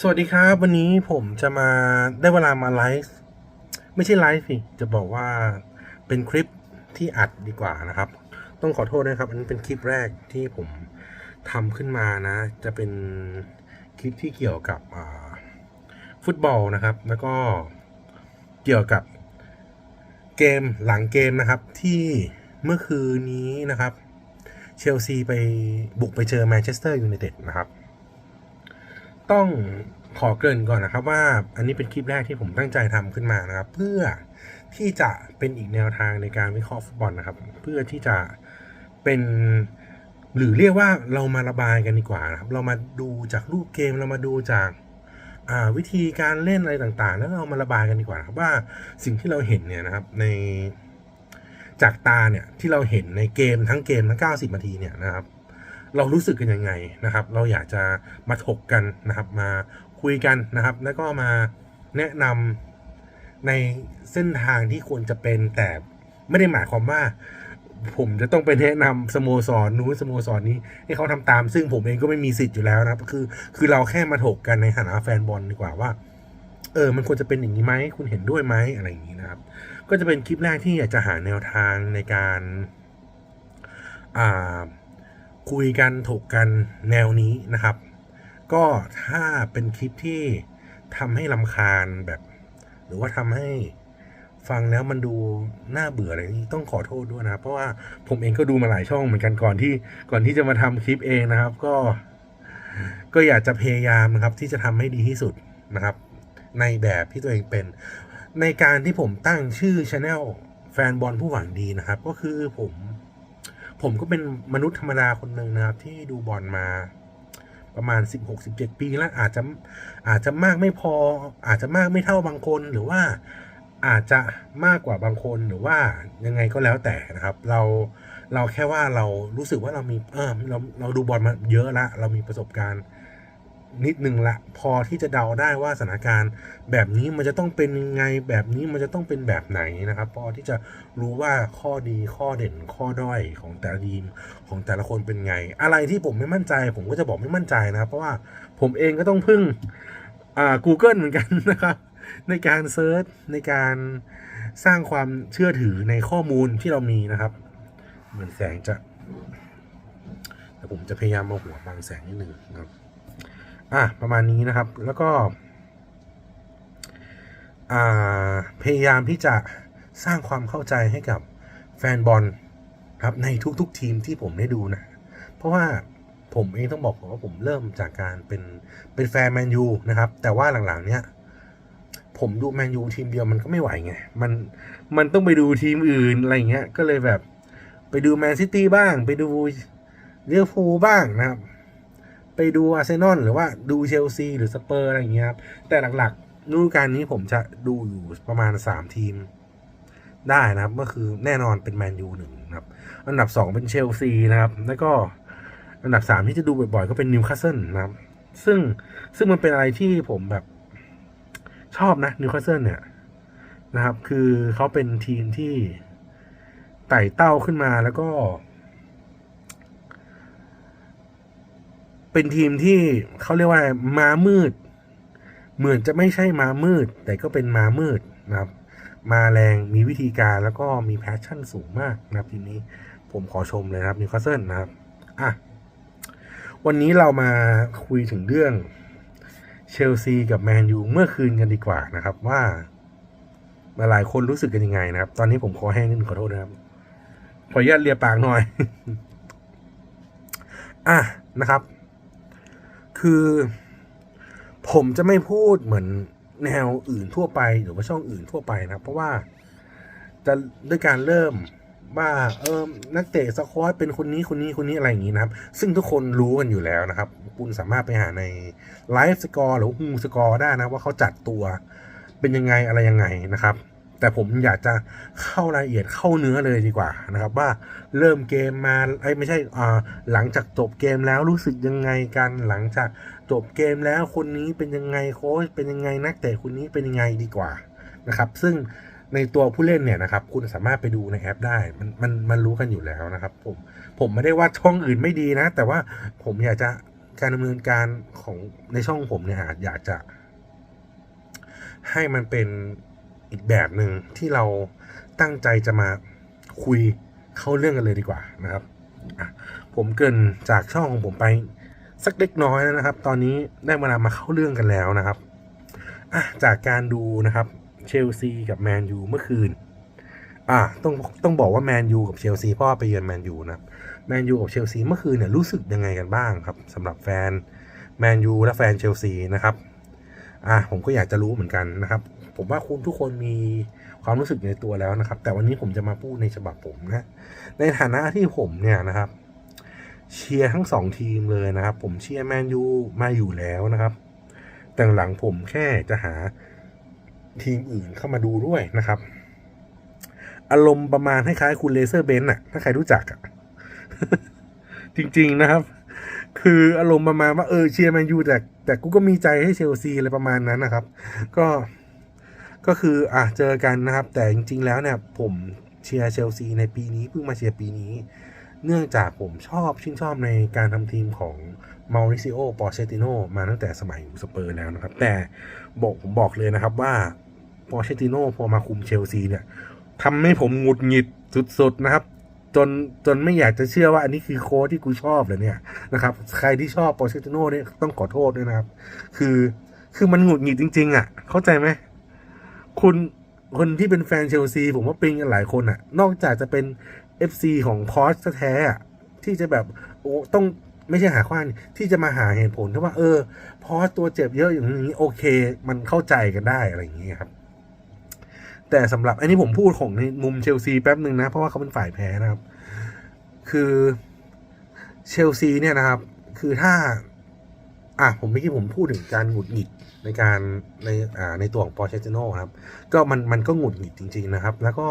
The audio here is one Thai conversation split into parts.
สวัสดีครับ วันนี้ผมจะมาได้เวลามาไลฟ์ไม่ใช่ไลฟ์สิจะบอกว่าเป็นคลิปที่อัดดีกว่านะครับ ต้องขอโทษนะครับ อันนี้เป็นคลิปแรกที่ผมทำขึ้นมานะ จะเป็นคลิปที่เกี่ยวกับฟุตบอลนะครับ แล้วก็เกี่ยวกับเกมหลังเกมนะครับ ที่เมื่อคืนนี้นะครับ เชลซีไปบุกไปเจอแมนเชสเตอร์ยูไนเต็ดนะครับ ต้องขอเกริ่นก่อนนะครับว่าอันนี้เป็นคลิปแรกที่ผมตั้งใจทำขึ้นมานะครับ เพื่อที่จะเป็นอีกแนวทางในการวิเคราะห์ฟุตบอลนะครับ เพื่อที่จะเป็นหรือเรียกว่าเรามาระบายกันดีกว่านะครับ เรามาดูจากรูปเกมเรามาดูจากาวิธีการเล่นอะไรต่างๆ แล้วเรามาระบายกันดีกว่าครับว่าสิ่งที่เราเห็นเนี่ยนะครับในจากตาเนี่ยที่เราเห็นในเกมทั้งเกมทั้ง 90นาทีเนี่ยนะครับ เรารู้สึกกันยังไงนะครับ เราอยากจะมาถกกันนะครับมาคุยกันนะครับ แล้วก็มาแนะนำในเส้นทางที่ควรจะเป็นแต่ไม่ได้หมายความว่า ผมจะต้องไปแนะนำสโมสรนู้นสโมสรนี้ให้เขาทำตาม ซึ่งผมเองก็ไม่มีสิทธิ์อยู่แล้วนะครับคือ คือเราแค่มาถกกันในฐานะแฟนบอลดีกว่าว่าเออ มันควรจะเป็นอย่างนี้ไหม คุณเห็นด้วยไหมอะไรอย่างนี้นะครับ ก็จะเป็นคลิปแรกที่อยากจะหาแนวทางในการ อ่า คุยกันถกกันแนวนี้นะครับ ก็ถ้าเป็นคลิปที่ทำให้ลำคาญแบบ หรือว่าทำให้ฟังแล้วมันดูน่าเบื่ออะไรนี้ต้องขอโทษด้วยนะครับ เพราะว่าผมเองก็ดูมาหลายช่องเหมือนกันก่อนที่ก่อนที่จะมาทำคลิปเองนะครับ ก็ก็อยากจะพยายามนะครับ ที่จะทำให้ดีที่สุดนะครับ ในแบบที่ตัวเองเป็น ในการที่ผมตั้งชื่อช anel แฟนบอลผู้หวังดีนะครับ ก็คือผม ผมก็เป็นมนุษย์ธรรมดาคนหนึ่งนะครับ ที่ดูบอลมาประมาณ 16-17 ปีแล้วอาจจะอาจจะมากไม่พอ อาจจะมากไม่เท่าบางคนหรือว่าอาจจะมากกว่าบางคนหรือว่ายังไงก็แล้วแต่นะครับ เราเราแค่ว่าเรารู้สึกว่าเรามีเออเราเราดูบอลมาเยอะละเรามีประสบการณ์ นิดหนึ่งละ พอที่จะเดาได้ว่าสถานการณ์แบบนี้มันจะต้องเป็นยังไงแบบนี้มันจะต้องเป็นแบบไหนนะครับ พอที่จะรู้ว่าข้อดีข้อเด่นข้อด้อยของแต่ละทีมของแต่ละคนเป็นไง อะไรที่ผมไม่มั่นใจ ผมก็จะบอกไม่มั่นใจนะครับ เพราะว่าผมเองก็ต้องพึ่งอ่า Google เหมือนกันนะครับในการเซิร์ชในการสร้างความเชื่อถือในข้อมูลที่เรามีนะครับ เหมือนแสงจะแต่ผมจะพยายามมาหัวบางแสงนิดหนึ่งนะครับ อะประมาณนี้นะครับ แล้วก็พยายามที่จะสร้างความเข้าใจให้กับแฟนบอลครับในทุกๆทีมที่ผมได้ดูนะ เพราะว่าผมเองต้องบอกว่าผมเริ่มจากการเป็นเป็นแฟนแมนยูนะครับ แต่ว่าหลังๆ เนี้ยผมดูแมนยูทีมเดียวมันก็ไม่ไหวไง มันมันต้องไปดูทีมอื่นอะไรเงี้ย ก็เลยแบบไปดูแมนซิตี้บ้าง ไปดูเลี้ยวฟูบ้างนะครับ ไปดูอาร์เซนอลหรือว่าดูเชลซีหรือสเปอร์อะไรอย่างเงี้ยครับ แต่หลักๆฤดูกาลนี้ผมจะดูอยู่ประมาณ 3 ทีมได้นะครับ ก็คือแน่นอนเป็นแมนยูหนึ่งครับ อันดับ 2 เป็นเชลซีนะครับ แล้วก็อันดับ 3 ที่จะดูบ่อยๆ ก็เป็นนิวคาสเซิลนะครับ ซึ่งซึ่งมันเป็นอะไรที่ผมแบบชอบนะนิวคาสเซิลเนี่ยนะครับ คือเขาเป็นทีมที่ไต่เต้าขึ้นมาแล้วก็ เป็นทีมที่เขาเรียกว่าม้ามืด เหมือนจะไม่ใช่ม้ามืด แต่ก็เป็นม้ามืดนะครับ มาแรงมีวิธีการแล้วก็มีแพชชั่นสูงมากนะครับทีนี้ผมขอชมเลยครับนิวคาสเซิลนะครับอะวันนี้เรามาคุยถึงเรื่องเชลซีกับแมนยูเมื่อคืนกันดีกว่านะครับว่าหลายคนรู้สึกกันยังไงนะครับ ตอนนี้ผมคอแห้งนิดนึงขอโทษนะครับ ขออนุญาตเลียปากหน่อย อะนะครับ คือ ผมจะไม่พูดเหมือนแนวอื่นทั่วไปหรือว่าช่องอื่นทั่วไปนะครับเพราะว่าจะด้วยการเริ่มว่าเออนักเตะสควอตเป็นคนนี้คนนี้คนนี้อะไรอย่างนี้นะครับ ซึ่งทุกคนรู้กันอยู่แล้วนะครับ คุณสามารถไปหาในไลฟ์สกอร์หรือฮูสกอร์ได้นะว่าเขาจัดตัวเป็นยังไงอะไรยังไงนะครับ แต่ผมอยากจะเข้ารายละเอียดเข้าเนื้อเลยดีกว่านะครับ ว่าเริ่มเกมมาไอ้ไม่ใช่อ่าหลังจากจบเกมแล้วรู้สึกยังไงกันหลังจากจบเกมแล้วคนนี้เป็นยังไงโค้ชเป็นยังไงนักเตะคนนี้เป็นยังไงดีกว่านะครับ ซึ่งในตัวผู้เล่นเนี่ยนะครับ คุณสามารถไปดูในแอปได้ มันมันมันรู้กันอยู่แล้วนะครับ ผมผมไม่ได้ว่าช่องอื่นไม่ดีนะ แต่ว่าผมอยากจะการดำเนินการของในช่องผมเนี่ยอาจอยากจะ ให้มันเป็น อีกแบบหนึ่งที่เราตั้งใจจะมาคุยเข้าเรื่องกันเลยดีกว่านะครับ ผมเกินจากช่องของผมไปสักเล็กน้อยแล้วนะครับ ตอนนี้ได้เวลามาเข้าเรื่องกันแล้วนะครับจากการดูนะครับเชลซีกับแมนยูเมื่อคืน อะต้องต้องบอกว่าแมนยูกับเชลซีเพราะว่าไปเยือนแมนยูนะแมนยูกับเชลซีเมื่อคืนเนี่ยรู้สึกยังไงกันบ้างครับสำหรับแฟนแมนยูและแฟนเชลซีนะครับ อะผมก็อยากจะรู้เหมือนกันนะครับ ผมว่าคุณทุกคนมีความรู้สึกในตัวแล้วนะครับ แต่วันนี้ผมจะมาพูดในฉบับผมนะ ในฐานะที่ผมเนี่ยนะครับ เชียร์ทั้งสองทีมเลยนะครับ ผมเชียร์แมนยูมาอยู่แล้วนะครับ แต่หลังผมแค่จะหาทีมอื่นเข้ามาดูด้วยนะครับ อารมณ์ประมาณคล้ายๆคุณเลเซอร์เบนซ์อะถ้าใครรู้จักอะจริง ๆนะครับ คืออารมณ์ประมาณว่าเออเชียร์แมนยูแต่แต่กูก็มีใจให้เชลซีอะไรประมาณนั้นนะครับ ก็ ก็คืออะเจอกันนะครับ แต่จริง ๆ แล้วเนี่ยผมเชียร์เชลซีในปีนี้เพิ่งมาเชียร์ปีนี้ เนื่องจากผมชอบชื่นชอบในการทำทีมของมาริซิโอปอเชติโนมาตั้งแต่สมัยอยู่สเปอร์แล้วนะครับ แต่บอกผมบอกเลยนะครับว่าปอเชติโนพอมาคุมเชลซีเนี่ยทำให้ผมหงุดหงิดสุดๆนะครับ จนจนไม่อยากจะเชื่อว่าอันนี้คือโค้ชที่กูชอบเลยเนี่ยนะครับ ใครที่ชอบปอเชติโนเนี่ยต้องขอโทษด้วยนะครับ คือคือมันหงุดหงิดจริง ๆอะ เข้าใจไหม คุณคนที่เป็นแฟนเชลซีผมว่าป็นกันหลายคนอะนอกจากจะเป็น FC ของพอสแท้ๆอะที่จะแบบโอ้ต้องไม่ใช่หาข้ออ้างที่จะมาหาเหตุผลที่ว่า เออพอตัวเจ็บเยอะอย่างนี้โอเค มันเข้าใจกันได้อะไรอย่างนี้ครับ แต่สำหรับอันนี้ผมพูดของในมุมเชลซีแป๊บหนึ่งนะ เพราะว่าเขาเป็นฝ่ายแพ้นะครับ คือเชลซีเนี่ยนะครับ คือถ้า อะผมเมื่อกี้ผมพูดถึงการหงุดหงิด ในการในอ่าในตัวของปอเชติโนครับ ก็มันมันก็หงุดหงิดจริง ๆนะครับ แล้วก็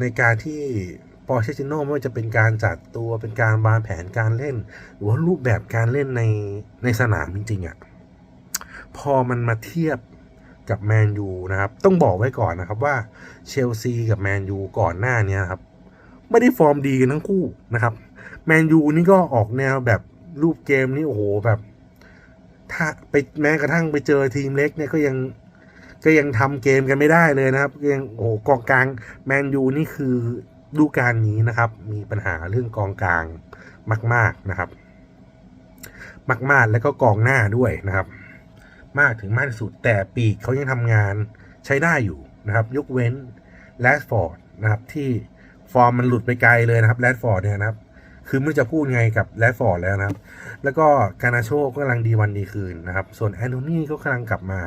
ในการที่ปอเชติโนไม่ว่าจะเป็นการจัดตัวเป็นการวางแผนการเล่น หรือว่ารูปแบบการเล่นในในสนามจริงๆอะ่ะพอมันมาเทียบกับแมนยูนะครับ ต้องบอกไว้ก่อนนะครับว่าเชลซีกับแมนยูก่อนหน้านี้ครับ ไม่ได้ฟอร์มดีกันทั้งคู่นะครับ แมนยูนี่ก็ออกแนวแบบรูปเกมนี่โอ้โหแบบ ถ้าไปแม้กระทั่งไปเจอทีมเล็กเนี่ยก็ยังก็ยังทำเกมกันไม่ได้เลยนะครับยังโอ้โหกองกลางแมนยูนี่คือดูการนี้นะครับ มีปัญหาเรื่องกองกลางมาก ๆนะครับ มากๆแล้วก็กองหน้าด้วยนะครับ มากถึงมากที่สุดแต่ปีกเขายังทำงานใช้ได้อยู่นะครับ ยกเว้นแรดฟอร์ดนะครับที่ฟอร์มมันหลุดไปไกลเลยนะครับแรดฟอร์ดเนี่ยนะครับ คือไม่จะพูดไงกับแรดฟอร์ดแล้วนะครับ แล้วก็การนาโชก็กำลังดีวันดีคืนนะครับ ส่วนแอนโทนีก็กำลังกลับมา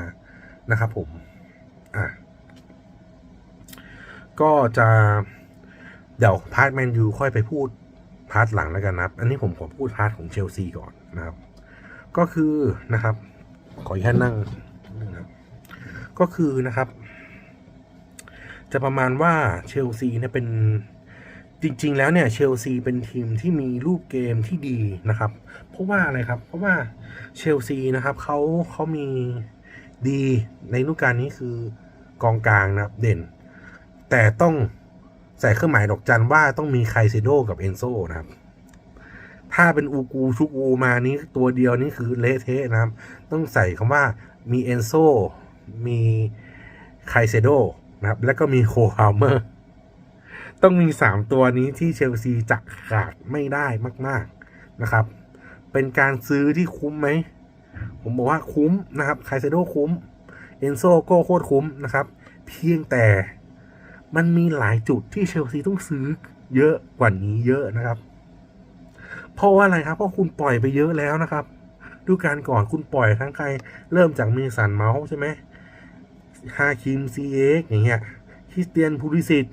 นะครับผมอะก็จะเดี๋ยวพาร์ทแมนยูค่อยไปพูดพาร์ทหลังแล้วกันนะครับ อันนี้ผมขอพูดพาร์ทของเชลซีก่อนนะครับ ก็คือนะครับ ขออนุญาตนั่งนิดนึงครับก็คือนะครับ จะประมาณว่าเชลซีเนี่ยเป็น จริง ๆ แล้วเนี่ยเชลซีเป็นทีมที่มีรูปเกมที่ดีนะครับ เพราะว่าอะไรครับ เพราะว่าเชลซีนะครับเขาเขามีดีในฤดูกาลนี้คือกองกลางนะครับเด่น แต่ต้องใส่เครื่องหมายดอกจันว่าต้องมีไคเซโดกับเอนโซนะครับ ถ้าเป็นอูกูชุกอูมานี้ตัวเดียวนี่คือเละเทะนะครับ ต้องใส่คำว่ามีเอนโซมีไคเซโดนะครับ แล้วก็มีโคฮาเมอร์ ต้องมีสามตัวนี้ที่เชลซีจะขาดไม่ได้มาก ๆนะครับ เป็นการซื้อที่คุ้มไหม ผมบอกว่าคุ้มนะครับไคเซโดคุ้ม เอนโซก็โคตรคุ้มนะครับ เพียงแต่มันมีหลายจุดที่เชลซีต้องซื้อเยอะกว่านี้เยอะนะครับ เพราะว่าอะไรครับ เพราะคุณปล่อยไปเยอะแล้วนะครับ ดูการก่อนคุณปล่อยทั้งใคร เริ่มจากเมสันเมาส์ใช่ไหมฮาคิมซีเอ็กอย่างเงี้ยคริสเตียนพูริสิต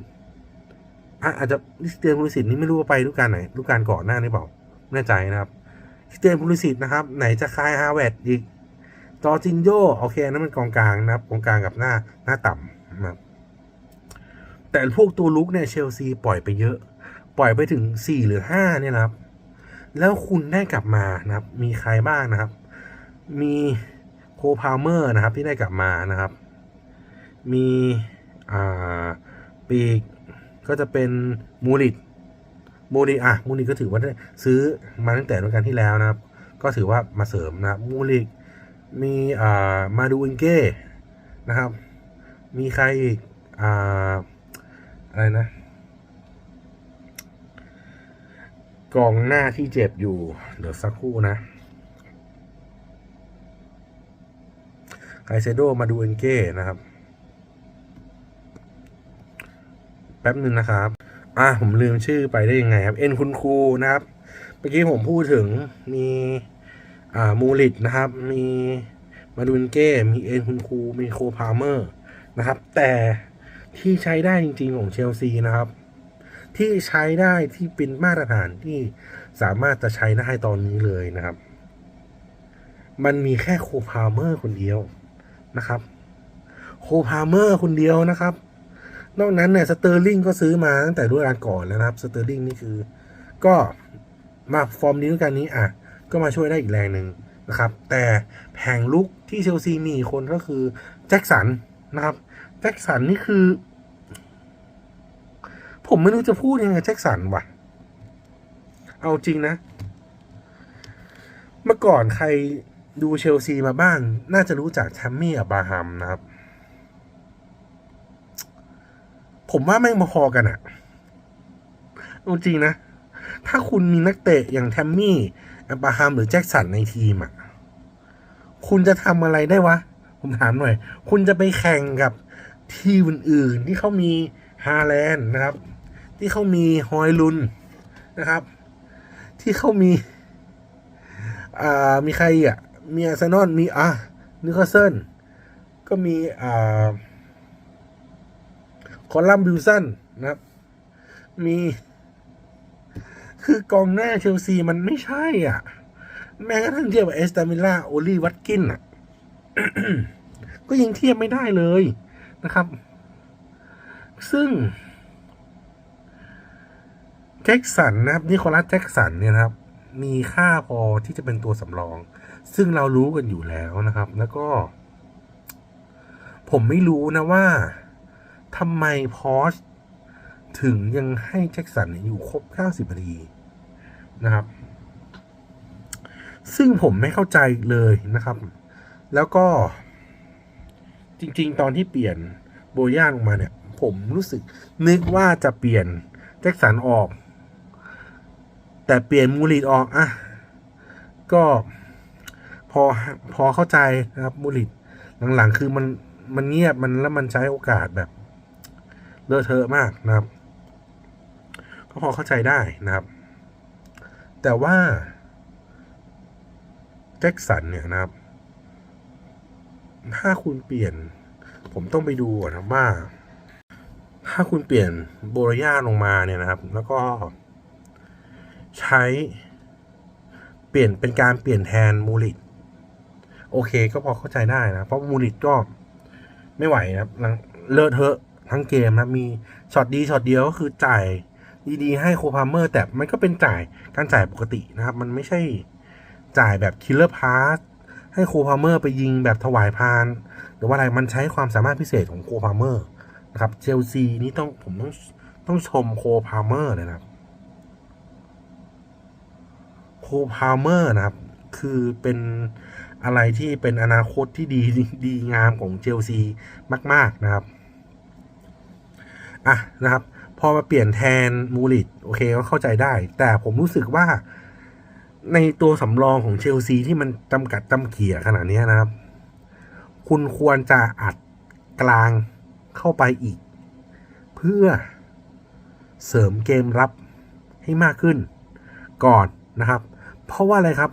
อาจจะคริสเตียนพูริสิตนี่ไม่รู้ว่าไปดูกการไหนดูกการก่อนหน้านี่เปล่าไม่แน่ใจนะครับคริสเตียนพูริสิตนะครับ ไหนจะคายฮาเวดอีกจอจินโยโอเคนั่นมันกองกลางนะครับกองกลางกับหน้าหน้าต่ำนะครับแต่พวกตัวลุกเนี่ยเชลซีปล่อยไปเยอะ ปล่อยไปถึงสี่หรือห้าเนี่ยนะครับ แล้วคุณได้กลับมานะครับ มีใครบ้างนะครับ มีโคพาวเมอร์นะครับที่ได้กลับมานะครับ มีอ่าปีก ก็จะเป็นมูริตมูริอะมูริก็ถือว่าได้ซื้อมาตั้งแต่ฤดูกาลที่แล้วนะครับ ก็ถือว่ามาเสริมนะครับมูลิมีอ่ามาดูอินเก้นะครับ มีใครอีกอ่าอะไรนะกองหน้าที่เจ็บอยู่ เดี๋ยวสักครู่นะไคเซโดมาดูเอนเก้นะครับ แป๊บหนึ่งนะครับ อะผมลืมชื่อไปได้ยังไงครับ เอ็นคุณครูนะครับ เมื่อกี้ผมพูดถึงมีอ่ามูลิตนะครับ มีมาดูนเก้ มีเอ็นคุณครู มีโคพาเมอร์นะครับ แต่ที่ใช้ได้จริงๆของเชลซีนะครับ ที่ใช้ได้ที่เป็นมาตรฐานที่สามารถจะใช้ได้ตอนนี้เลยนะครับ มันมีแค่โคพาเมอร์คนเดียวนะครับ โคพาเมอร์คนเดียวนะครับ นอกนั้นเนี่ยสเตอร์ลิงก็ซื้อมาตั้งแต่ฤดูกาลก่อนแล้วนะครับสเตอร์ลิงนี่คือ ก็มาฟอร์มนี้ด้วยกันนี้อะก็มาช่วยได้อีกแรงหนึ่งนะครับ แต่แผงลุกที่เชลซีมีคนก็คือแจ็คสันนะครับแจ็คสันนี่คือ ผมไม่รู้จะพูดยังไงแจ็คสันวะเอาจริงนะ เมื่อก่อนใครดูเชลซีมาบ้าง น่าจะรู้จักแทมมี่อับบาฮัมนะครับ ผมว่าไม่งพอกันอะจริงนะ ถ้าคุณมีนักเตะอย่างแทมมี่อับบราฮัมหรือแจ็คสันในทีมอะคุณจะทำอะไรได้วะ ผมถามหน่อย คุณจะไปแข่งกับทีมอื่นๆที่เขามีฮาแลนด์นะครับ ที่เขามีฮอยลุนนะครับ ที่เขามี อ่า มีใครอะ มีอาร์เซนอล มีอะนิวคาสเซิล ก็มี อ่า คอลัมน์บิวสันนะครับ มี คือกองหน้าเชลซีมันไม่ใช่อะ แม้กระทั่งเทียบกับเอสตามิล่าโอลีวัตกินอะ ก็ยังเทียบไม่ได้เลยนะครับ ซึ่งแจ็คสันนะครับนิโคลัสแจ็คสันเนี่ยนะครับ มีค่าพอที่จะเป็นตัวสำรอง ซึ่งเรารู้กันอยู่แล้วนะครับ แล้วก็ ผมไม่รู้นะว่า ทำไมพอชถึงยังให้แจ็คสันอยู่ครบ 90นาทีนะครับ ซึ่งผมไม่เข้าใจเลยนะครับ แล้วก็ จริง ๆ ตอนที่เปลี่ยนโบย่าลงมาเนี่ย ผมรู้สึกนึกว่าจะเปลี่ยนแจ็คสันออก แต่เปลี่ยนมูริดออกอะก็พอพอเข้าใจนะครับมูริดหลังๆ คือมันมันเงียบมันแล้วมันใช้โอกาสแบบ เลอะเทอะมากนะครับ ก็พอเข้าใจได้นะครับ แต่ว่าแจ็คสันเนี่ยนะครับ ถ้าคุณเปลี่ยน ผมต้องไปดูก่อนะว่า ถ้าคุณเปลี่ยนโบรยาลงมาเนี่ยนะครับ แล้วก็ใช้เปลี่ยนเป็นการเปลี่ยนแทนมูริตโอเคก็พอเข้าใจได้นะ เพราะมูริตก็ไม่ไหวนะครับเลอะเทอะ ทั้งเกมนะมีช็อตดีช็อตเดียวก็คือจ่ายดีๆให้โคพาเมอร์ แต่มันก็เป็นจ่ายการจ่ายปกตินะครับ มันไม่ใช่จ่ายแบบคิลเลอร์พาสให้โคพาเมอร์ไปยิงแบบถวายพาน หรือว่าอะไรมันใช้ความสามารถพิเศษของโคพาเมอร์นะครับเชลซีนี่ต้องผมต้องต้องชมโคพาเมอร์เลยนะครับโคพาเมอร์นะครับ คือเป็นอะไรที่เป็นอนาคตที่ดีดีงามของเชลซีมาก ๆนะครับ อะนะครับ พอมาเปลี่ยนแทนมูริตโอเคก็เข้าใจได้ แต่ผมรู้สึกว่าในตัวสำรองของเชลซีที่มันจำกัดจำเขี่ยขนาดนี้นะครับ คุณควรจะอัดกลางเข้าไปอีก เพื่อเสริมเกมรับให้มากขึ้น ก่อนนะครับ เพราะว่าอะไรครับ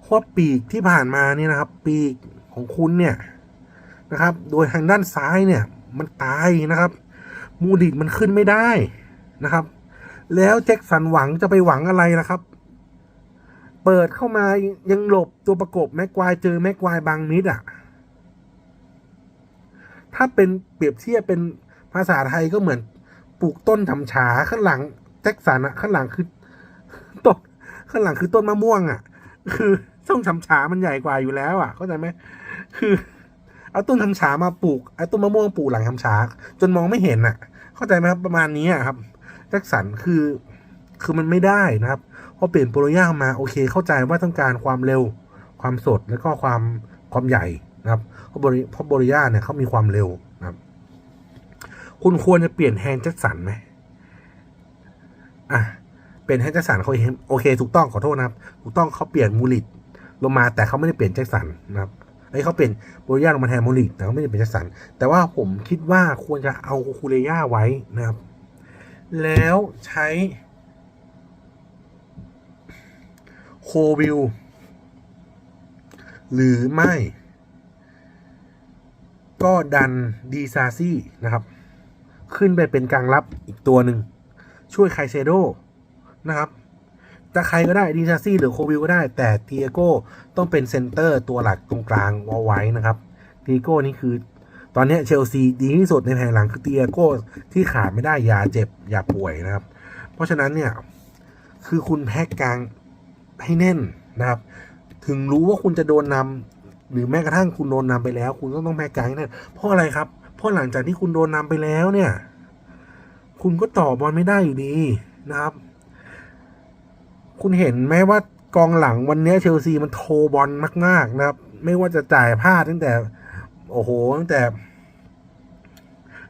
เพราะว่ปีกที่ผ่านมาเนี่ยนะครับ ปีกของคุณเนี่ยนะครับ โดยทางด้านซ้ายเนี่ย มันตายนะครับ มูดิดมันขึ้นไม่ได้นะครับ แล้วแจ็คสันหวังจะไปหวังอะไรนะครับ เปิดเข้ามายังหลบตัวประกบแม็กควายเจอแม็กควายบางมิดอะ ถ้าเป็นเปรียบเทียบเป็นภาษาไทยก็เหมือนปลูกต้นทำฉาข้างหลังแจ็คสันอะข้างหลังคือต้นข้างหลังคือต้นมะม่วงอะคือต้นทำฉามันใหญ่กว่าอยู่แล้วอะเข้าใจไหมคือเอาต้นทำฉามาปลูกไอ้ต้นมะม่วงปลูกหลังทำฉาจนมองไม่เห็นอะ เข้าใจไหมครับประมาณนี้อะครับแจ็คสันคือคือมันไม่ได้นะครับพอเปลี่ยนโปรย่ามาโอเค เข้าใจว่าต้องการความเร็วความสดแล้วก็ความความใหญ่นะครับเพราะบริเพราะบริย่าเนี่ยเขามีความเร็วนะครับ คุณควรจะเปลี่ยนแฮนด์แจ็คสันไหมอะเป็นแฮนด์แจ็คสันเขาเห็นโอเค ถูกต้องขอโทษนะครับ ถูกต้องเขาเปลี่ยนมูลิตลงมาแต่เขาไม่ได้เปลี่ยนแจ็คสันนะครับ ไอ้ยเขาเปลี่ยนโบริยาลงมาแทนโมลิตแต่เขาไม่ได้เปลี่ยนแจ็คสัน แต่ว่าผมคิดว่าควรจะเอาคูเรย่าไว้นะครับ แล้วใช้โควิลหรือไม่ ก็ดันดีซาซี่นะครับ ขึ้นไปเป็นกลางรับอีกตัวหนึ่ง ช่วยไคเซโดนะครับ จะใครก็ได้ดีซาซี่หรือโควิลก็ได้ แต่เตียโก้ต้องเป็นเซนเตอร์ตัวหลักตรงกลางเอาไว้นะครับเตียโก้นี่คือตอนนี้เชลซีดีที่สุดในแผงหลังคือเตียโก้ที่ขาดไม่ได้อย่าเจ็บอย่าป่วยนะครับ เพราะฉะนั้นเนี่ยคือคุณแพ็กกลางให้แน่นนะครับ ถึงรู้ว่าคุณจะโดนนำหรือแม้กระทั่งคุณโดนนำไปแล้ว คุณก็ต้องแพ็กกลางให้แน่นเพราะอะไรครับ เพราะหลังจากที่คุณโดนนำไปแล้วเนี่ย คุณก็ต่อบอลไม่ได้อยู่ดีนะครับ คุณเห็นไหมว่ากองหลังวันนี้เชลซีมันโทบอลมาก ๆ นะครับ ไม่ว่าจะจ่ายพลาดตั้งแต่ โอ้โห ตั้งแต่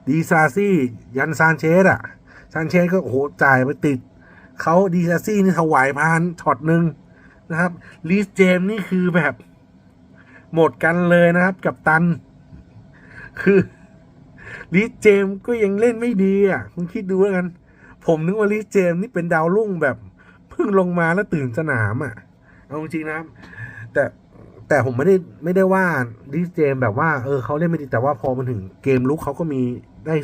ดีซาซี่ ยันซานเชสอะซานเชสก็โอ้โหจ่ายไปติด เขาดีซาซี่นี่ถวายพานช็อตหนึ่งนะครับลีสเจมนี่คือแบบ หมดกันเลยนะครับ กับตัน คือลีสเจมก็ยังเล่นไม่ดีอะ คุณคิดดูแล้วกัน ผมนึกว่าลีสเจมนี่เป็นดาวรุ่งแบบ เพิ่งลงมาแล้วตื่นสนามอะ เอาจริงนะ แต่แต่ผมไม่ได้ไม่ได้ว่าลีสเจมแบบว่าเออเขาเล่นไม่ดีแต่ว่าพอมันถึงเกมลุกเขาก็มีได้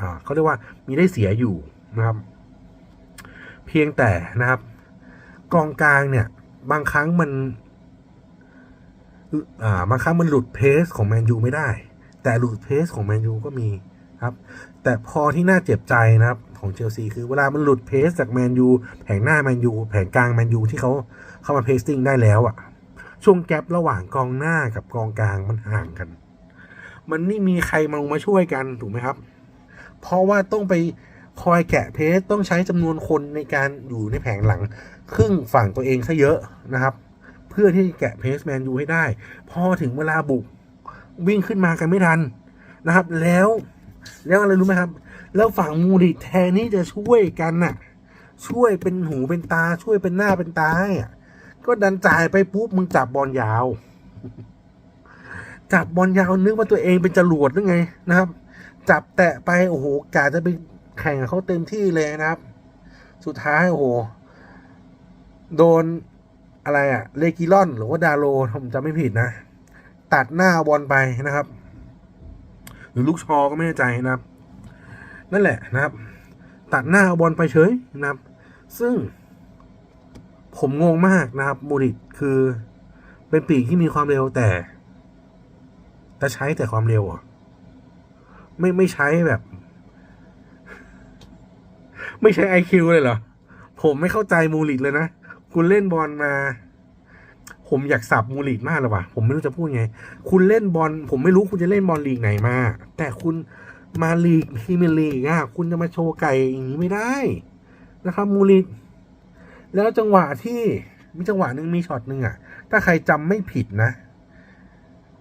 อ่าเขาเรียกว่ามีได้เสียอยู่นะครับ เพียงแต่นะครับ กองกลางเนี่ย บางครั้งมันอ่าบางครั้งมันหลุดเพสของแมนยูไม่ได้ แต่หลุดเพสของแมนยูก็มีครับ แต่พอที่น่าเจ็บใจนะครับ ของเชลซีคือเวลามันหลุดเพสจากแมนยูแผงหน้าแมนยูแผงกลางแมนยูที่เขาเข้ามาเพสติ้งได้แล้วอะช่วงแกลบระหว่างกองหน้ากับกองกลางมันห่างกัน มันไม่มีใครมามาช่วยกันถูกไหมครับ เพราะว่าต้องไปคอยแกะเพสต้องใช้จำนวนคนในการอยู่ในแผงหลัง ครึ่งฝั่งตัวเองซะเยอะนะครับ เพื่อที่แกะเพสแมนยูให้ได้ พอถึงเวลาบุกวิ่งขึ้นมากันไม่ทันนะครับ แล้ว แล้วอะไรรู้ไหมครับ แล้วฝั่งมูดิแทนที่จะช่วยกันน่ะ ช่วยเป็นหูเป็นตาช่วยเป็นหน้าเป็นตาให้อะก็ดันจ่ายไปปุ๊บมึงจับบอลยาว จับบอลยาวนึกว่าตัวเองเป็นจรวดหรือไงนะครับ จับแตะไปโอ้โหกาจะไปแข่งกับเขาเต็มที่เลยนะครับ สุดท้ายโอ้โห โดนอะไรอะเลกิลอน หรือว่าดาโลผมจำไม่ผิดนะ ตัดหน้าบอลไปนะครับ หรือลูกชอก็ไม่แน่ใจนะครับ นั่นแหละนะครับ ตัดหน้าเอาบอลไปเฉยนะครับ ซึ่ง ผมงงมากนะครับมูริตคือเป็นปีกที่มีความเร็วแต่ แต่ใช้แต่ความเร็วอะไม่ไม่ใช้แบบ ไม่ใช้ไอคิวเลยเหรอ ผมไม่เข้าใจมูริตเลยนะ คุณเล่นบอลมา ผมอยากสับมูริตมากเลยว่ะ ผมไม่รู้จะพูดไง คุณเล่นบอล ผมไม่รู้คุณจะเล่นบอลลีกไหนมา แต่คุณมาลีกพรีเมียร์ลีกอะ คุณจะมาโชว์ไก่อย่างนี้ไม่ได้นะครับ มูริตแล้วจังหวะที่มีจังหวะหนึ่งมีช็อตหนึ่งอะ ถ้าใครจำไม่ผิดนะ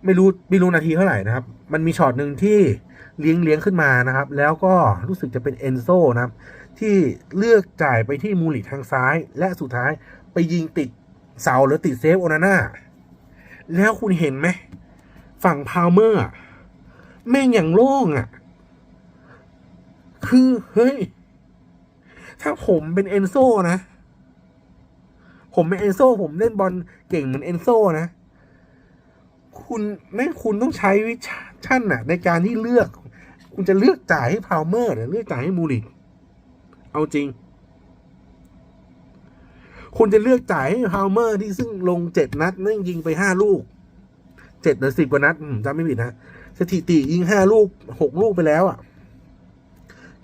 ไม่รู้ไม่รู้นาทีเท่าไหร่นะครับ มันมีช็อตหนึ่งที่เลี้ยงเลี้ยงขึ้นมานะครับ แล้วก็รู้สึกจะเป็นเอนโซนะครับ ที่เลือกจ่ายไปที่มูลิทางซ้าย และสุดท้ายไปยิงติด เสาหรือติดเซฟโอนาน่าแล้วคุณเห็นไหม ฝั่งพาวเมอร์แม่งอย่างโล่งอะ คือ เฮ้ย ถ้าผมเป็นเอนโซนะ ผมเป็นเอนโซผมเล่นบอลเก่งเหมือนเอนโซนะ คุณแม่งคุณต้องใช้วิชั่นน่ะ ในการที่เลือก คุณจะเลือกจ่ายให้พาวเมอร์หรือเลือกจ่ายให้มูริตเอาจริง คุณจะเลือกจ่ายให้พาวเมอร์ที่ซึ่งลงเจ็ดนัดแม่งยิงไปห้าลูกเจ็ดหรือสิบกว่านัดจำไม่ผิดนะสถิติยิงห้าลูกหกลูกไปแล้วอะ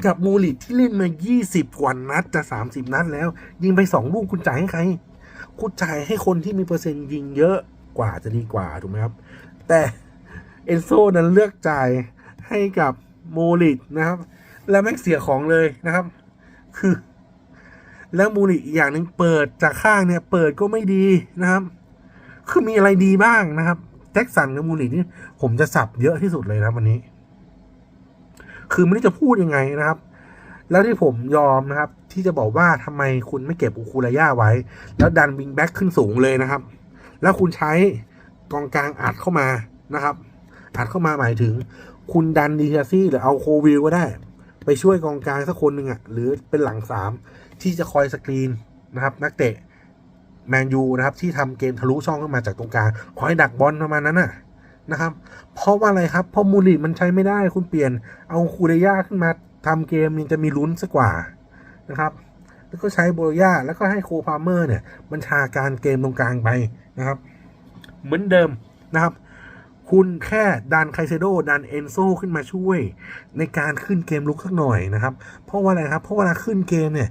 กับมูริตที่เล่นมายี่สิบกว่านัดจะสามสิบนัดแล้ว ยิงไปสองลูกคุณจ่ายให้ใคร คุณจ่ายให้คนที่มีเปอร์เซ็นต์ยิงเยอะกว่าจะดีกว่าถูกไหมครับ แต่เอนโซนั้นเลือกจ่ายให้กับโมลิตนะครับ แล้วแม็กเสียของเลยนะครับ คือ แล้วมูนิกอีกอย่างหนึ่งเปิดจากข้างเนี่ย เปิดก็ไม่ดีนะครับ คือมีอะไรดีบ้างนะครับแจ็คสันกับมูนิกนี่ผมจะสับเยอะที่สุดเลยนะวันนี้ คือไม่รู้จะพูดยังไงนะครับ แล้วที่ผมยอมนะครับ ที่จะบอกว่าทำไมคุณไม่เก็บอูคูระยาไว้ แล้วดันวิงแบ็กขึ้นสูงเลยนะครับ แล้วคุณใช้กองกลางอัดเข้ามานะครับอัดเข้ามาหมายถึง คุณดันดีชาซี่หรือเอาโควิลก็ได้ ไปช่วยกองกลางสักคนหนึ่งอะ่ะหรือเป็นหลังสาม ที่จะคอยสกรีนนะครับนักเตะแมนยูนะครับที่ทำเกมทะลุช่องขึ้นมาจากตรงกลางคอยดักบอลประมาณนั้นน่ะนะครับ เพราะว่าอะไรครับเพราะมูลิมันใช้ไม่ได้คุณเปลี่ยนเอาคูเรย่าขึ้นมาทำเกมยังจะมีลุ้นสักกว่านะครับ แล้วก็ใช้โบรย่าแล้วก็ให้โคพาเมอร์เนี่ยบัญชาการเกมตรงกลางไปนะครับ เหมือนเดิมนะครับ คุณแค่ดันไคเซโดดันเอนโซขึ้นมาช่วย ในการขึ้นเกมลุกสักหน่อยนะครับ เพราะว่าอะไรครับ เพราะเวลาขึ้นเกมเนี่ย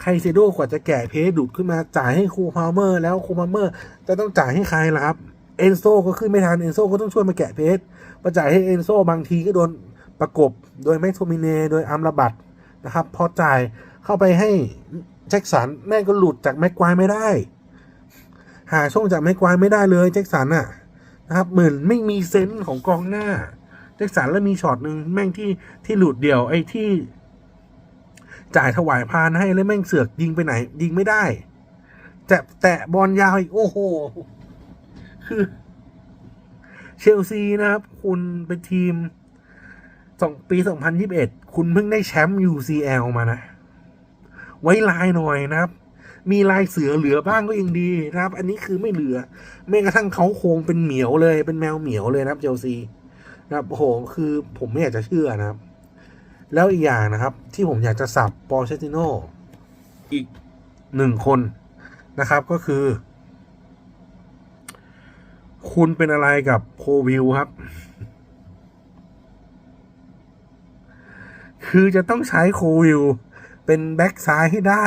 ไคเซโดกว่าจะแกะเพจดุดขึ้นมาจ่ายให้คูพาเมอร์ แล้วคูพาเมอร์ จะต้องจ่ายให้ใครล่ะครับเอนโซก็ขึ้นไม่ทันเอนโซก็ต้องช่วยมาแกะเพจมาจ่ายให้เอนโซบางทีก็โดนประกบโดยแม็กโทมิเนโดยอัมระบัตนะครับพอจ่ายเข้าไปให้แจ็คสันแม่งก็หลุดจากแม็กควายไม่ได้ หาช่องจากแม็กควายไม่ได้เลยแจ็คสันอะนะครับเหมือนไม่มีเซนส์ของกองหน้าแจ็คสันแล้วมีช็อตหนึ่งแม่งที่ที่หลุดเดี่ยวไอ้ที่ายถวายพานให้แล้วแม่งเสือกยิงไปไหน ยิงไม่ได้แต่แตะบอลยาวอีก โอ้โห คือ เชลซีนะครับ คุณเป็นทีมสองปีสองพันยิบเอ็ดคุณเพิ่งได้แชมป์ UCL มานะ ไว้ลายหน่อยนะครับ มีลายเสือเหลือบ้างก็ยังดีนะครับ อันนี้คือไม่เหลือ แม้กระทั่งเขาโครงเป็นเหมียวเลย เป็นแมวเหมียวเลยนะครับเชลซีนะครับโอ้โหคือผมไม่อยากจะเชื่อนะครับ แล้วอีกอย่างนะครับ ที่ผมอยากจะสับปอเชติโนอีกหนึ่งคนนะครับก็คือ คุณเป็นอะไรกับโควิลครับ คือจะต้องใช้โควิลเป็นแบ็กซ้ายให้ได้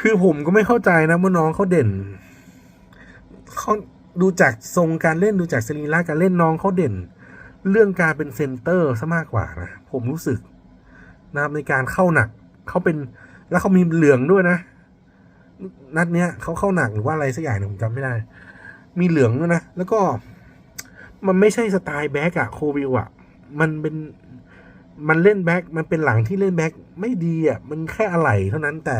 คือผมก็ไม่เข้าใจนะว่าน้องเขาเด่นเขา ดูจากทรงการเล่นดูจากสรีระการเล่นน้องเขาเด่น เรื่องการเป็นเซนเตอร์ซะมากกว่านะผมรู้สึกนะครับในการเข้าหนักเขาเป็นแล้วเขามีเหลืองด้วยนะ นัดเนี้ยเขาเข้าหนักหรือว่าอะไรสักอย่างหนึ่งผมจำไม่ได้ มีเหลืองด้วยนะ แล้วก็ มันไม่ใช่สไตล์แบ็กอะโควิลอะมันเป็นมันเล่นแบ็กมันเป็นหลังที่เล่นแบ็กไม่ดีอะมันแค่อะไหล่เท่านั้นแต่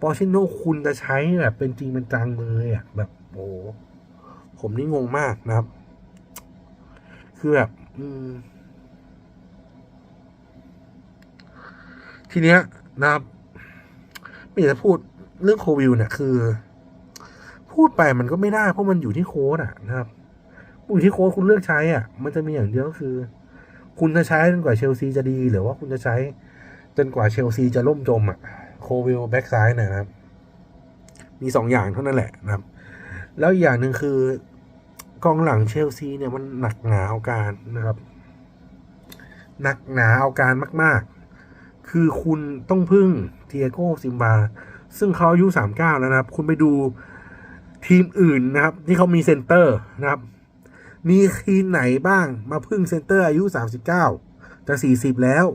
ปอชิโนคุณจะใช้แบบเป็นจริงเป็นจังเลยอะแบบโอ้ ผมนี่งงมากนะครับ คือแบบอืมทีเนี้ยนะครับไม่อยากจะพูดเรื่องโควิลเนี่ยคือ พูดไปมันก็ไม่ได้เพราะมันอยู่ที่โค้ดอะนะครับอยู่ที่โค้ดคุณเลือกใช้อะ มันจะมีอย่างเดียวก็คือ คุณจะใช้จนกว่าเชลซีจะดี หรือว่าคุณจะใช้จนกว่าเชลซีจะล่มจมอะโควิลแบ็กซ้ายเนยนะครับ มีสองอย่างเท่านั้นแหละนะครับ แล้วอีกอย่างหนึ่งคือ กองหลังเชลซีเนี่ยมันหนักหนาเอาการนะครับ หนักหนาเอาการมาก ๆ คือคุณต้องพึ่งเทียโก้ซิมบา ซึ่งเขาอายุสามเก้าแล้วนะครับ คุณไปดูทีมอื่นนะครับ ที่เขามีเซนเตอร์นะครับ มีทีมไหนบ้างมาพึ่งเซนเตอร์อายุสามสิบเก้าจะสี่สิบแล้ว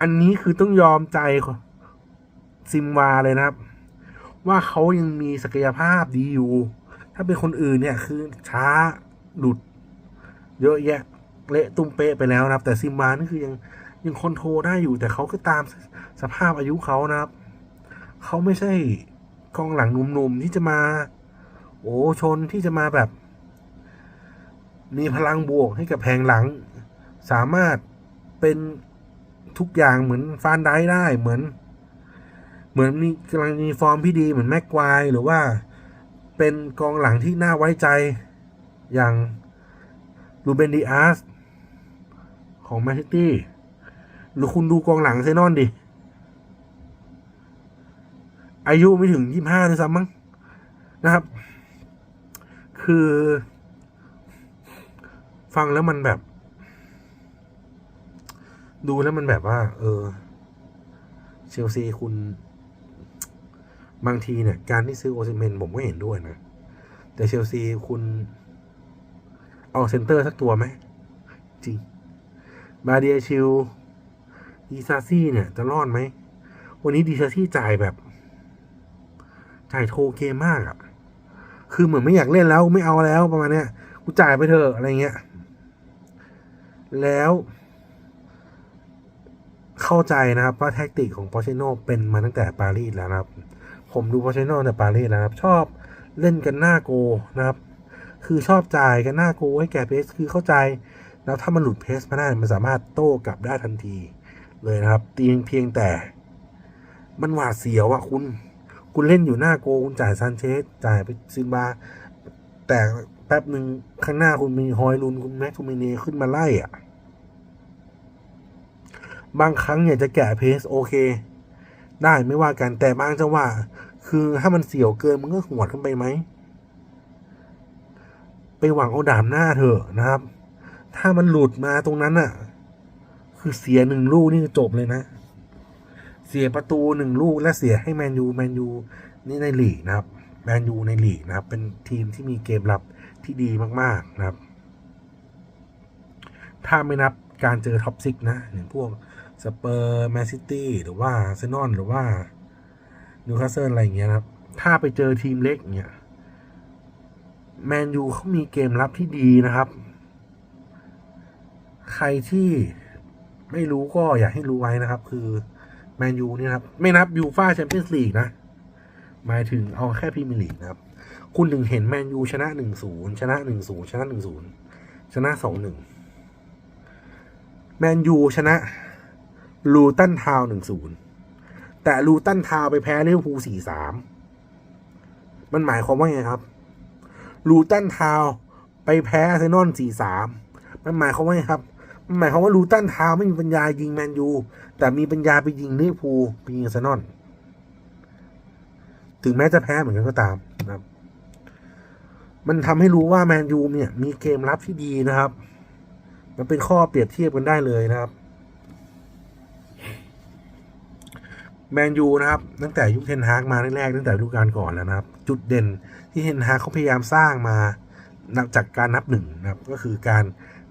อันนี้คือต้องยอมใจซิมวาเลยนะครับ ว่าเขายังมีศักยภาพดีอยู่ ถ้าเป็นคนอื่นเนี่ยคือช้าหลุด เยอะแยะเละตุ้มเป๊ะไปแล้วนะครับ แต่ซิมวานี่คือยังยังคอนโทรได้อยู่ แต่เขาก็ตามสภาพอายุเขานะครับ เขาไม่ใช่กองหลังหนุ่มๆที่จะมา โอ้ชนที่จะมาแบบ มีพลังบวกให้กับแผงหลัง สามารถเป็นทุกอย่างเหมือนฟานได้ได้เหมือน เหมือนมีกำลังมีฟอร์มที่ดีเหมือนแม็กควายหรือว่าเป็นกองหลังที่น่าไว้ใจอย่างลูเบนดีอาสของแมนซิตี้หรือคุณดูกองหลังเซนอนดิ อายุไม่ถึงยี่ห้าด้วยซ้ำมั้งนะครับ คือ ฟังแล้วมันแบบ ดูแล้วมันแบบว่า เออ เชลซีคุณ บางทีเนี่ย การที่ซื้อโอซิเมนผมก็เห็นด้วยนะ แต่เชลซีคุณ เอาเซนเตอร์สักตัวไหม จริง บาเดียชิลดีซาซี่เนี่ย จะรอดไหม วันนี้ดีซาซี่จ่ายแบบ จ่ายโทเกมมากอะ่ะ คือเหมือนไม่อยากเล่นแล้วไม่เอาแล้วประมาณเนี้ย กูจ่ายไปเถอะอะไรเงี้ย แล้วเข้าใจนะครับว่าแท็กติกของปอเชโนเป็นมาตั้งแต่ปารีสแล้วนะครับ ผมดูปอเชโนแต่ปารีสนะครับ ชอบเล่นกันหน้าโกนะครับ คือชอบจ่ายกันหน้าโกให้แก่เพสคือเข้าใจ แล้วถ้ามันหลุดเพสมาได้มันสามารถโต้กลับได้ทันทีเลยนะครับเพียงเพียงแต่มันหวาดเสียวอะคุณ คุณเล่นอยู่หน้าโกคุณจ่ายซานเชสจ่ายไปซินบา แต่แป๊บหนึ่งข้างหน้าคุณมีฮอยลุนคุณแม็กทูมิเนขึ้นมาไล่อะบางครั้งอยากจะแกะเพสโอเค ได้ไม่ว่ากันแต่บางจังหวะคือถ้ามันเสี่ยวเกินมันก็หวดขึ้นไปไหม ไปหวังเอาดามหน้าเถอะนะครับ ถ้ามันหลุดมาตรงนั้นอะคือเสียหนึ่งลูกนี่จบเลยนะ เสียประตูหนึ่งลูกและเสียให้แมนยูแมนยูนี่ในลีกนะครับแมนยูในลีกนะครับ เป็นทีมที่มีเกมรับที่ดีมาก ๆนะครับ ถ้าไม่นับการเจอท็อปซิกนะอย่างพวก สเปอร์แมนซิตี้หรือว่าเซนอนหรือว่านิวคาสเซิลอะไรอย่างเงี้ยครับ ถ้าไปเจอทีมเล็กเนี่ยแมนยูเขามีเกมรับที่ดีนะครับ ใครที่ไม่รู้ก็อยากให้รู้ไว้นะครับ คือแมนยูเนี่ยครับ ไม่นับยูฟาแชมเปี้ยนส์ลีกนะ หมายถึงเอาแค่พรีเมียร์ลีกนะครับ คุณถึงเห็นแมนยูชนะหนึ่งศูนย์ชนะหนึ่งศูนย์ชนะหนึ่งศูนย์ชนะสองหนึ่งแมนยูชนะ ลูตันทาวหนึ่งศูนย์แต่ลูตันทาวไปแพ้ลิเวอร์พูลสี่สามมันหมายความว่าไงครับลูตันทาวไปแพ้อาร์เซนอลสี่สามมันหมายความว่าไงครับมันหมายความว่าลูตันทาวไม่มีปัญญายิงแมนยูแต่มีปัญญาไปยิงลิเวอร์พูลไปยิงอาร์เซนอลถึงแม้จะแพ้เหมือนกันก็ตามนะครับ มันทำให้รู้ว่าแมนยูเนี่ย มีเกมรับที่ดีนะครับ มันเป็นข้อเปรียบเทียบกันได้เลยนะครับ แมนยูนะครับ ตั้งแต่ยุคเทนฮากมาแรกๆตั้งแต่ฤดูกาลก่อนแล้วนะครับ จุดเด่นที่เทนฮากเขาพยายามสร้างมานับจากการนับหนึ่งนะครับ ก็คือการ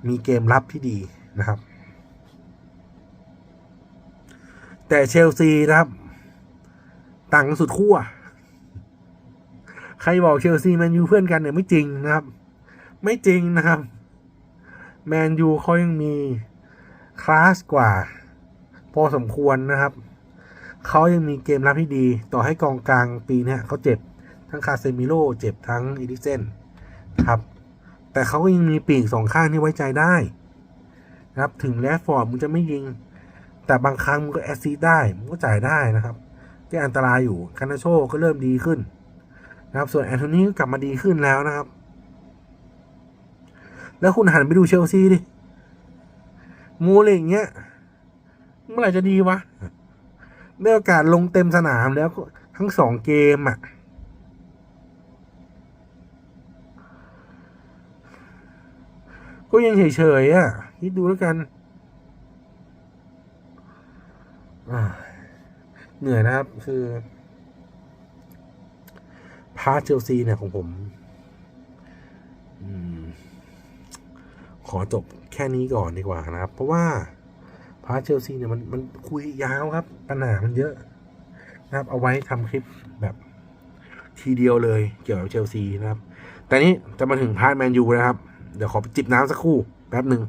มีเกมรับที่ดีนะครับ แต่เชลซีนะครับ ต่างกันสุดขั้วใครบอกเชลซีแมนยูเพื่อนกันเนี่ยไม่จริงนะครับ ไม่จริงนะครับแมนยูเขายังมีคลาสกว่า พอสมควรนะครับ เขายังมีเกมรับที่ดี ต่อให้กองกลางปีนี้เขาเจ็บ ทั้งคาเซมิโลเจ็บทั้งอีดิเซนครับ แต่เขาก็ยังมีปีกสองข้างที่ไว้ใจได้นะครับ ถึงแลฟฟอร์ดมึงจะไม่ยิง แต่บางครั้งมึงก็แอสซีได้มึงก็จ่ายได้นะครับที่อันตรายอยู่คานาโชก็เริ่มดีขึ้น นะครับส่วนแอนโทนีก็กลับมาดีขึ้นแล้วนะครับ แล้วคุณหันไปดูเชลซีดิมูอะไรอย่างเงี้ยเมื่อไหร่จะดีวะ ได้โอกาสลงเต็มสนามแล้วทั้งสองเกมอะก็ยังเฉยๆอะคิดดูแล้วกัน เหนื่อยนะครับ คือ พาเชลซีเนี่ยของผมอมขอจบแค่นี้ก่อนดีกว่านะครับ เพราะว่า พาเชลซีเนี่ยมันมันคุยยาวครับ ปัญหามันเยอะนะครับ เอาไว้ทำคลิปแบบทีเดียวเลยเกี่ยวกับเชลซีนะครับ แต่นี้จะมาถึงพาร์ทแมนยูนะครับ เดี๋ยวขอไปจิบน้ำสักครู่แป๊บหนึ่ง